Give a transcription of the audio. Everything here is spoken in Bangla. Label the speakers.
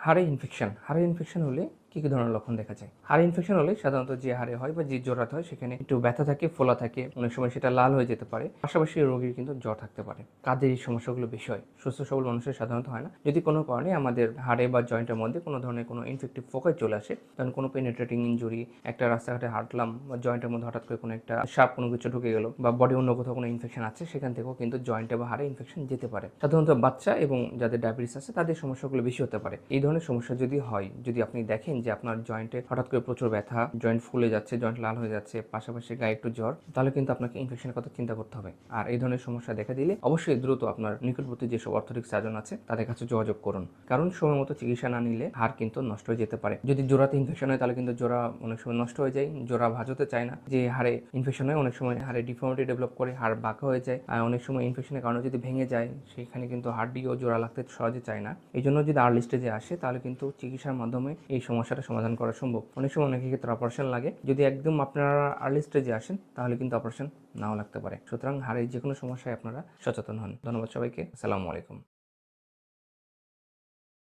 Speaker 1: হাড়ে ইনফেকশন হাড়ে ইনফেকশন হলে কি কি ধরনের লক্ষণ দেখা যায়? হাড়ে ইনফেকশন হলে সাধারণত যে হাড়ে হয় বা যে জোড়াতে হয়, সেখানে একটু ব্যথা থাকে, ফোলা থাকে, অনেক সময় সেটা লাল হয়ে যেতে পারে। পাশাপাশি রোগীর কিন্তু জ্বর থাকতে পারে। কাদের এই সমস্যাগুলো বেশি হয়। সুস্থ সবল মানুষের সাধারণত হয় না। যদি কোনো কারণে আমাদের হাড়ে বা জয়েন্টের মধ্যে কোনো ধরনের কোনো ইনফেক্টিভ ফোকাস চলে আসে তখন কোনো পেনিট্রেটিং ইঞ্জুরি একটা রাস্তাঘাটে হাঁটলাম, বা জয়েন্টের মধ্যে হঠাৎ করে কোনো একটা সাপ কোনো কিছু ঢুকে গেল, বা বডি অন্য কোথাও কোনো ইনফেকশন আছে, সেখান থেকেও কিন্তু জয়েন্টে বা হাড়ে ইনফেকশন যেতে পারে। সাধারণত বাচ্চা এবং যাদের ডায়াবেটিস আছে, তাদের সমস্যাগুলো বেশি হতে পারে। এই ধরনের সমস্যা যদি হয়, যদি আপনি দেখেন যে আপনার জয়েন্টে হঠাৎ করে প্রচুর ব্যথা জয়েন্ট ফুলে যাচ্ছে জয়েন্ট লাল হয়ে যাচ্ছে, পাশাপাশি গায়ে একটু জ্বর, তাহলে কিন্তু আপনাকে ইনফেকশনের কথা চিন্তা করতে হবে। আর এই ধরনের সমস্যা দেখা দিলে অবশ্যই দ্রুত আপনার নিকটবর্তী যেসব অর্থোটিক সার্জন আছে, তাদের কাছে যোগাযোগ করুন। কারণ সময় মতো চিকিৎসা না নিলে হাড় কিন্তু নষ্ট হয়ে যেতে পারে। যদি জোড়াতে ইনফেকশন হয়, তাহলে কিন্তু জোড়া অনেক সময় নষ্ট হয়ে যায়। জোড়া ভাজতে চায় না। যে হাড়ে ইনফেকশন হয়, অনেক সময় হাড়ে ডিফর্মিটি ডেভেলপ করে, হাড় বাঁকা হয়ে যায়। আর অনেক সময় ইনফেকশনের কারণে যদি ভেঙে যায়, সেখানে কিন্তু হাড়টিও জোড়া লাগতে সহজে চায় না। এই জন্য যদি আর্লি স্টেজে আসে, তাহলে কিন্তু চিকিৎসার মাধ্যমে এই সমস্যাটা সমাধান করা সম্ভব। অনেক সময় অনেক ক্ষেত্রে অপারেশন লাগে। যদি একদম আপনারা আর্লি স্টেজে আসেন, তাহলে কিন্তু অপারেশন নাও লাগতে পারে। সুতরাং হাড়ের যে কোনো সমস্যায় আপনারা সচেতন হন। ধন্যবাদ সবাইকে। আসসালামু আলাইকুম।